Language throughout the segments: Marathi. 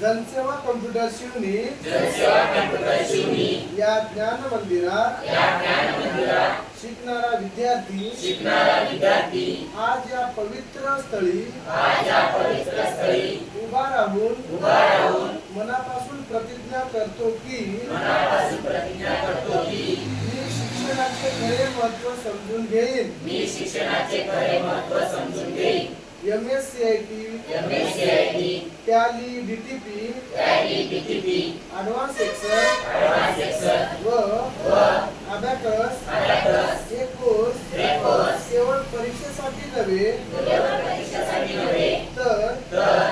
जनसेवा कम्प्युटर शिवणी जनसेवा कम्प्युटर शिवणी या ज्ञान मंदिरात या ज्ञान मंदिरात शिकणारा विद्यार्थी शिकणारा विद्यार्थी आज या पवित्र स्थळी आज या पवित्र स्थळी उभा राहून उभा राहून मनापासून प्रतिज्ञा करतो की मनापासून प्रतिज्ञा करतो की मी शिक्षणाचे खरे महत्त्व समजून घेईन. मी शिक्षणाचे खरे महत्त्व समजून घेईन. M S C I T M S C Tally DTP Tally BTP advance Excel advance Excel व व अबॅकस अबॅकस हे कोर्स हे कोर्स केवळ परीक्षेसाठी नव्हे केवळ परीक्षेसाठी नव्हे तर तर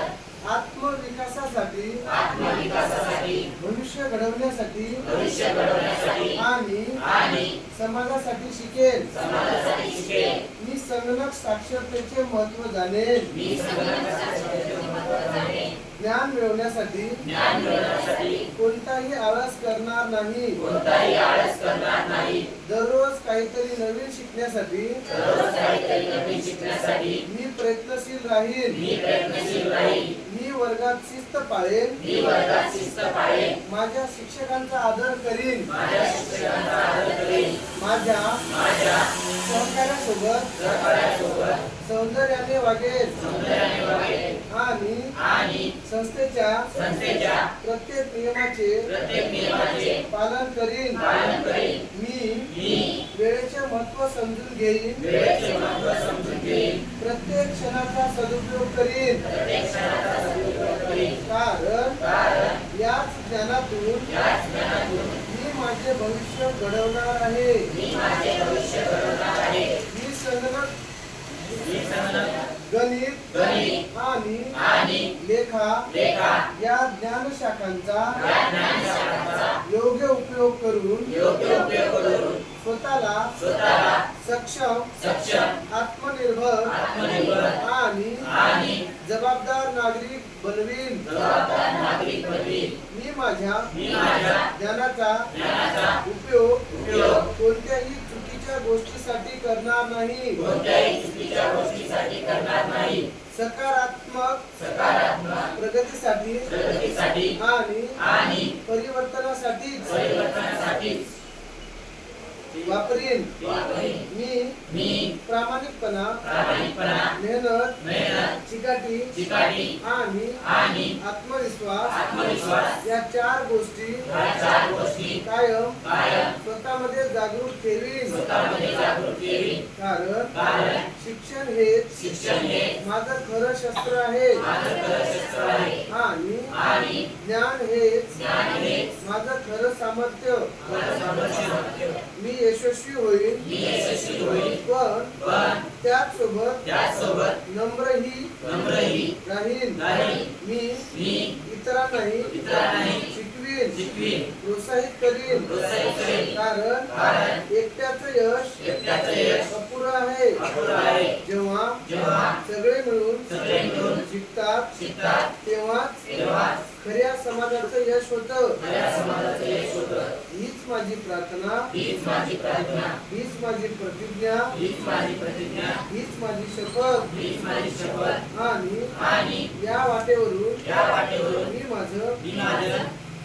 आत्मविकासासाठी आत्मविकासासाठी भविष्य घडवण्यासाठी भविष्य घडवण्यासाठी आणि आणि समाजासाठी शिकेल समाजासाठी शिकेल मी संगणक साक्षरतेचे महत्त्व जाणेन मी संगणक महत्त्व. ज्ञान मिळवण्यासाठी ज्ञान मिळवण्यासाठी कोणताही आळस करणार नाही. कोणताही आळस करणार नाही. दररोज काहीतरी नवीन शिकण्यासाठी दररोज काहीतरी नवीन शिकण्यासाठी मी प्रयत्नशील राहीन. मी प्रयत्नशील राहील मी वर्गात शिस्त पाळेन. मी वर्गात शिस्त पाळेन. माझ्या शिक्षकांचा आदर करीन. माझ्या शिक्षकांचा आदर करेन. माझ्या माझ्या सहकार्यासोबत सहकार्यासोबत सौंदर्याने वागेल आणि संस्थेच्या संस्थेच्या प्रत्येक नियमाचे प्रत्येक नियमाचे पालन करीन. पालन करेन. मी मी वेळेचे महत्त्व समजून घेईन. वेळेचे महत्त्व समजून घेईन. प्रत्येक क्षणाचा सदुपयोग करीन. प्रत्येक क्षणाचा सदुपयोग करेन. कारण कारण याच ज्ञानातून याच ज्ञानातून मी माझे भविष्य घडवणार आहे. मी माझे भविष्य घडवणार आहे. मी संगणक मी संगणक गणित गणित आणि आणि लेखा लेखा या ज्ञानशाखांचा या ज्ञानशाखांचा योग्य उपयोग करून योग्य उपयोग करून स्वतःला स्वतःला सक्षम सक्षम आत्मनिर्भर आत्मनिर्भर आणि आणि जबाबदार नागरिक बनवीन. जबाबदार नागरिक बनवीन. मी माझ्या मी माझ्या ज्ञानाचा ज्ञानाचा उपयोग उपयोग कोणत्याही चुकीच्या गोष्टीसाठी करणार नाही. कोणत्याही चुकीच्या गोष्टीसाठी करणार नाही. सकारात्मक सकारात्मक प्रगतीसाठी प्रगतीसाठी आणि आणि परिवर्तनासाठीच परिवर्तनासाठी वापरीन. मी मी प्रामाणिकपणा प्रामाणिकपणा मेहनत मेहनत चिकाटी चिकाटी आणि आणि आत्मविश्वास आत्मविश्वास. या चार गोष्टी या चार गोष्टी कायम कायम स्वतःमध्ये जागृत ठेवीन. स्वतःमध्ये जागृत ठेवीन. कारण कारण शिक्षण हे शिक्षण हे माझं खरं शस्त्र आहे. माझं खरं शस्त्र आहे. आणि आणि ज्ञान हे माझं खरं सामर्थ्य. मी यशस्वी होईल मी यशस्वी होईल पण त्याचसोबत त्याचसोबत नम्रही राहीन. मी मी इतरांनाही प्रोत्साहित करीन. प्रोत्साहित करेन. कारण एकट्याचं यश एकट्याचं यश अपुरं आहे. जेव्हा सगळे मिळून शिकतात तेव्हा खऱ्या समाजाचं यश होतं. हीच माझी प्रार्थना. हीच माझी प्रतिज्ञा. हीच माझी शपथ. आणि या वाटेवरून मी माझं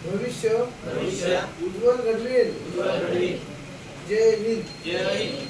भविष्य भविष्य उज्ज्वल घडवेल जय हिंद.